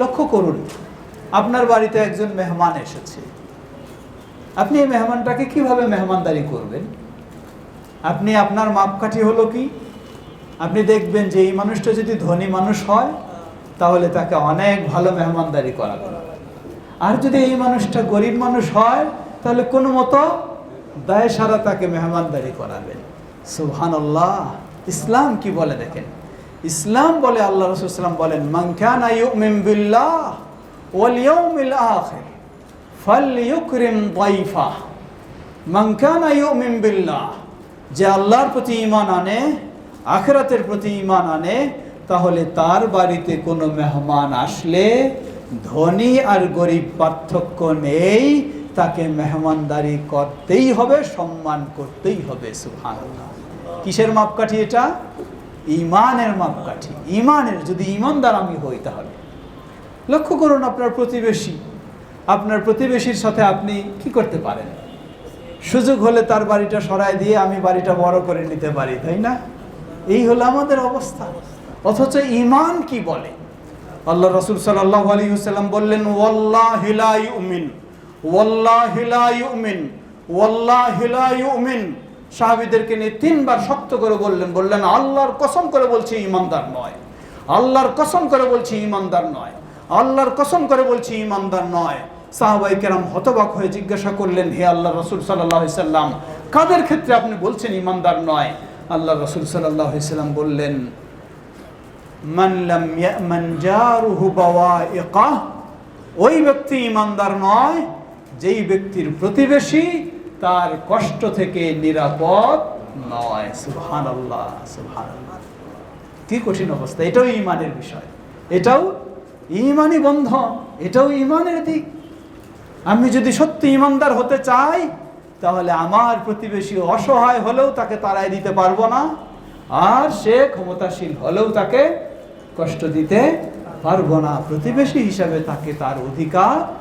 লক্ষ্য করুন, আপনার বাড়িতে একজন মেহমান এসেছে। আপনি এই মেহমানটাকে কীভাবে মেহমানদারি করবেন? আপনি আপনার মাপকাঠি হলো কি? আপনি দেখবেন যে এই মানুষটা যদি ধনী মানুষ হয়, তাহলে তাকে অনেক ভালো মেহমানদারি করাবেন আর যদি এই মানুষটা গরিব মানুষ হয়, তাহলে কোনো মতো দায় সারা তাকে মেহমানদারি করাবেন। সুবহান ইসলাম কি বলে দেখেন? ইসলাম বলে, আল্লাহ রসুলাম বলেন মাংখানা ইউমিন বিল্লাহ ওয়াল ইয়াউমিল আখির ফালইউকরিম দাইফা। মাংখানা ইউমিন বিল্লাহ, যে আল্লাহর প্রতি ঈমান আনে, আখিরাতের প্রতি ঈমান আনে, তাহলে তার বাড়িতে কোনো মেহমান আসলে ধনী আর গরিব পার্থক্য নেই, তাকে মেহমানদারি করতেই হবে, সম্মান করতেই হবে, সুবহানাল্লাহ। কিসের মাপকাঠি এটা? ইমানের মাপকাঠি। ইমানের যদি ইমানদার আমি হই তাহলে। লক্ষ্য করুন আপনার প্রতিবেশী। আপনার প্রতিবেশীর সাথে আপনি কি করতে পারেন? সুযোগ হলে তার বাড়িটা সরায় দিয়ে আমি বাড়িটা বড় করে নিতে পারি, তাই না? এই হলো আমাদের অবস্থা। অথচ ইমান কি বলে? আল্লাহ রসুল সাল্লাহ আলী সাল্লাম বললেন ওয়াল্লাহিলা ইউমিন ওয়াল্লাহিলা ইউমিন ওয়াল্লাহিলা ইউমিন। সাহাবিদেরকে নিয়ে তিনবার শক্ত করে বললেন বললেন, আল্লাহর কসম করে বলছি ইমানদার নয়। আল্লাহর কসম করে বলছি ইমানদার নয়। আল্লাহর কসম করে বলছি ইমানদার নয়। সাহাবাই কেরাম হতবাক হয়ে জিজ্ঞাসা করলেন, হে আল্লাহ রসুল সাল্লাহ সাল্লাম, কাদের ক্ষেত্রে আপনি বলছেন ইমানদার নয়? আল্লাহ রসুল সাল্লাহ সাল্লাম বললেন ওই ব্যক্তি ইমানদার নয়, যেই ব্যক্তির প্রতিবেশী তার কষ্ট থেকে নিরাপদ নয়। সুবহানাল্লাহ সুবহানাল্লাহ। কি কঠিন অবস্থা। এটাও ইমানের বিষয়। এটাও ইমানই বন্ধন এটাও ইমানের দিক। আমি যদি সত্যি ইমানদার হতে চাই, তাহলে আমার প্রতিবেশী অসহায় হলেও তাকে তাড়াই দিতে পারব না। আর সে ক্ষমতাশীল হলেও তাকে কষ্ট দিতে পারব না। প্রতিবেশী হিসাবে তাকে তার অধিকার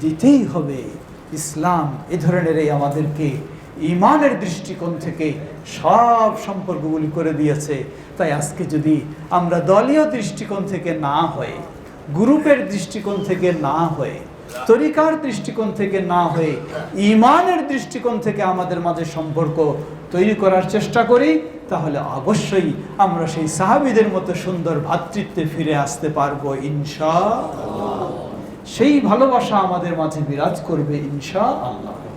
দিতেই হবে। ইসলাম এ ধরনের এই আমাদেরকে ইমানের দৃষ্টিকোণ থেকে সব সম্পর্কগুলি করে দিয়েছে তাই আজকে যদি আমরা দলীয় দৃষ্টিকোণ থেকে না হয়ে, গ্রুপের দৃষ্টিকোণ থেকে না হয়ে, তরিকার দৃষ্টিকোণ থেকে না হয়ে ইমানের দৃষ্টিকোণ থেকে আমাদের মাঝে সম্পর্ক তৈরি করার চেষ্টা করি, তাহলে অবশ্যই আমরা সেই সাহাবিদের মতো সুন্দর ভ্রাতৃত্বে ফিরে আসতে পারব ইনশা। সেই ভালোবাসা আমাদের মাঝে বিরাজ করবে ইনশা আল্লাহ